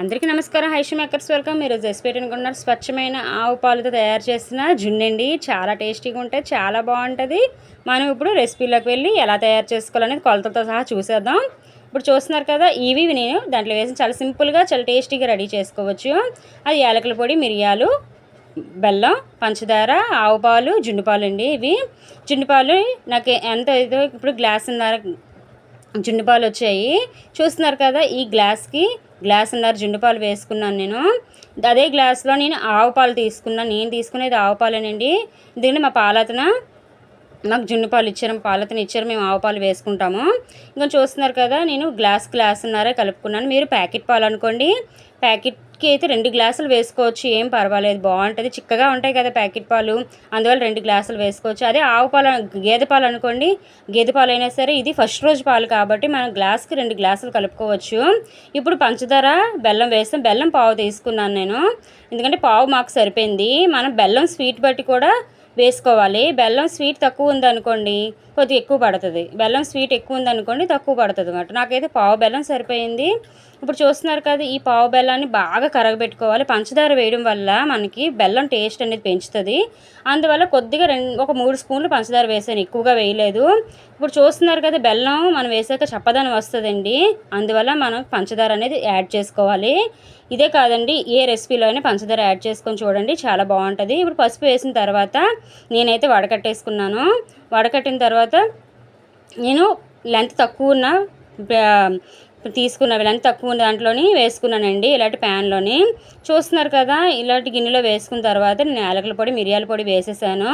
అందరికీ నమస్కారం. హైషి మేకర్స్ వెల్కమ్. మీరు రెసిపీ అనుకుంటున్నారు స్వచ్ఛమైన ఆవు పాలతో తయారు చేసిన జున్నండి. చాలా టేస్టీగా ఉంటుంది చాలా బాగుంటుంది. మనం ఇప్పుడు రెసిపీలోకి వెళ్ళి ఎలా తయారు చేసుకోవాలనేది కొలతలతో సహా చూసేద్దాం. ఇప్పుడు చూస్తున్నారు కదా ఇవి నేను దాంట్లో వేసి చాలా సింపుల్గా చాలా టేస్టీగా రెడీ చేసుకోవచ్చు. అది యాలకుల పొడి మిరియాలు బెల్లం పంచదార ఆవు పాలు అండి ఇవి. జున్నుపాలు నాకు ఎంత ఇదో ఇప్పుడు గ్లాస్ జున్ను పాలు వచ్చాయి. చూస్తున్నారు కదా ఈ గ్లాస్కి గ్లాస్ ఉన్నారు జుండుపాలు వేసుకున్నాను నేను. అదే గ్లాస్లో నేను ఆవు పాలు తీసుకున్నాను నేను తీసుకునేది ఆవు పాలేనండి. ఎందుకంటే మా పాలతన మాకు జున్ను పాలు ఇచ్చారు పాలతను ఇచ్చారు మేము ఆవు పాలు వేసుకుంటాము. ఇంకా చూస్తున్నారు కదా నేను గ్లాస్ గ్లాస్ ఉన్నారే కలుపుకున్నాను. మీరు ప్యాకెట్ పాలు అనుకోండి. ప్యాకెట్ ప్యాకెట్కి అయితే రెండు గ్లాసులు వేసుకోవచ్చు ఏం పర్వాలేదు. బాగుంటుంది చిక్కగా ఉంటాయి కదా ప్యాకెట్ పాలు. అందువల్ల రెండు గ్లాసులు వేసుకోవచ్చు. అదే ఆవు పాలు గేదె పాలు అనుకోండి. గేదె పాలు అయినా సరే ఇది ఫస్ట్ రోజు పాలు కాబట్టి మనం గ్లాస్కి రెండు గ్లాసులు కలుపుకోవచ్చు. ఇప్పుడు పంచదార బెల్లం వేస్తాం బెల్లం పావు తీసుకున్నాను నేను. ఎందుకంటే పావు మాకు సరిపోయింది. మనం బెల్లం స్వీట్ బట్టి కూడా వేసుకోవాలి. బెల్లం స్వీట్ తక్కువ ఉందనుకోండి కొద్దిగా ఎక్కువ పడుతుంది. బెల్లం స్వీట్ ఎక్కువ ఉందనుకోండి తక్కువ పడుతుంది అన్నమాట. నాకైతే పావు బెల్లం సరిపోయింది. ఇప్పుడు చూస్తున్నారు కదా ఈ పావు బెల్లాన్ని బాగా కరగబెట్టుకోవాలి. పంచదార వేయడం వల్ల మనకి బెల్లం టేస్ట్ అనేది పెంచుతుంది. అందువల్ల కొద్దిగా రెండు ఒక మూడు స్పూన్లు పంచదార వేసాను. ఎక్కువగా వేయలేదు. ఇప్పుడు చూస్తున్నారు కదా బెల్లం మనం వేసాక చప్పదనం వస్తుందండి. అందువల్ల మనం పంచదార అనేది యాడ్ చేసుకోవాలి. ఇదే కాదండి ఏ రెసిపీలో అయినా పంచదార యాడ్ చేసుకొని చూడండి. చాలా బాగుంటుంది. ఇప్పుడు పసుపు వేసిన తర్వాత నేనైతే వడకట్టేసుకున్నాను. వడకట్టిన తర్వాత నేను లెంత్ తక్కువ ఉన్న తీసుకున్న లెంత్ తక్కువ ఉన్న దాంట్లోని వేసుకున్నానండి ఇలాంటి ప్యాన్లోని. చూస్తున్నారు కదా ఇలాంటి గిన్నెలో వేసుకున్న తర్వాత నేను యాలకుల పొడి మిరియాల పొడి వేసేసాను.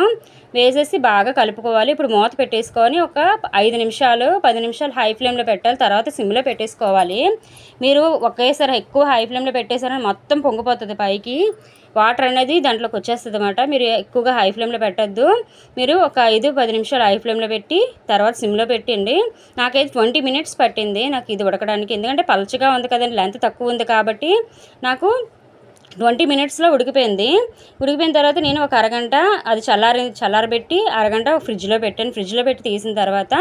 వేసేసి బాగా కలుపుకోవాలి. ఇప్పుడు మూత పెట్టేసుకొని ఒక ఐదు నిమిషాలు పది నిమిషాలు హై ఫ్లేమ్లో పెట్టాలి. తర్వాత సిమ్లో పెట్టేసుకోవాలి. మీరు ఒకేసారి ఎక్కువ హై ఫ్లేమ్లో పెట్టేసారని మొత్తం పొంగిపోతుంది పైకి. వాటర్ అనేది దాంట్లోకి వచ్చేస్తుంది అనమాట మీరు ఎక్కువగా హై ఫ్లేమ్లో పెట్టద్దు. మీరు ఒక ఐదు పది నిమిషాలు హై ఫ్లేమ్లో పెట్టి తర్వాత సిమ్లో పెట్టండి. నాకైతే ట్వంటీ మినిట్స్ పట్టింది నాకు ఇది ఉడకడానికి. ఎందుకంటే పలచగా ఉంది కదండి లెంత్ తక్కువ ఉంది కాబట్టి నాకు ట్వంటీ మినిట్స్లో ఉడికిపోయింది. ఉడికిపోయిన తర్వాత నేను ఒక అరగంట అది చల్లారి చల్లారబెట్టి అరగంట ఫ్రిడ్జ్లో పెట్టాను. ఫ్రిడ్జ్లో పెట్టి తీసిన తర్వాత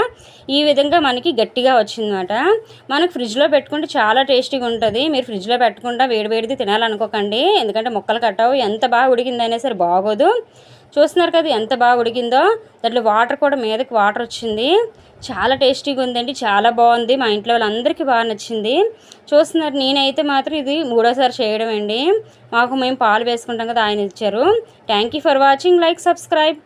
ఈ విధంగా మనకి గట్టిగా వచ్చిందన్నమాట మనకు ఫ్రిడ్జ్లో పెట్టుకుంటే చాలా టేస్టీగా ఉంటుంది. మీరు ఫ్రిడ్జ్లో పెట్టకుండా వేడివేడిది తినాలనుకోకండి. ఎందుకంటే మొక్కలు కట్టవు ఎంత బాగా ఉడికిందైనా సరే బాగోదు. చూస్తున్నారు కదా ఎంత బాగా ఉడికిందో. దాంట్లో వాటర్ కూడా మీదకి వాటర్ వచ్చింది. చాలా టేస్టీగా ఉందండి. చాలా బాగుంది. మా ఇంట్లో వాళ్ళందరికీ బాగా నచ్చింది. చూస్తున్నారు నేనైతే మాత్రం ఇది మూడోసారి చేయడం అండి. మాకు మేము పాలు వేసుకుంటాం కదా ఆయన ఇచ్చారు. Thank you for watching like subscribe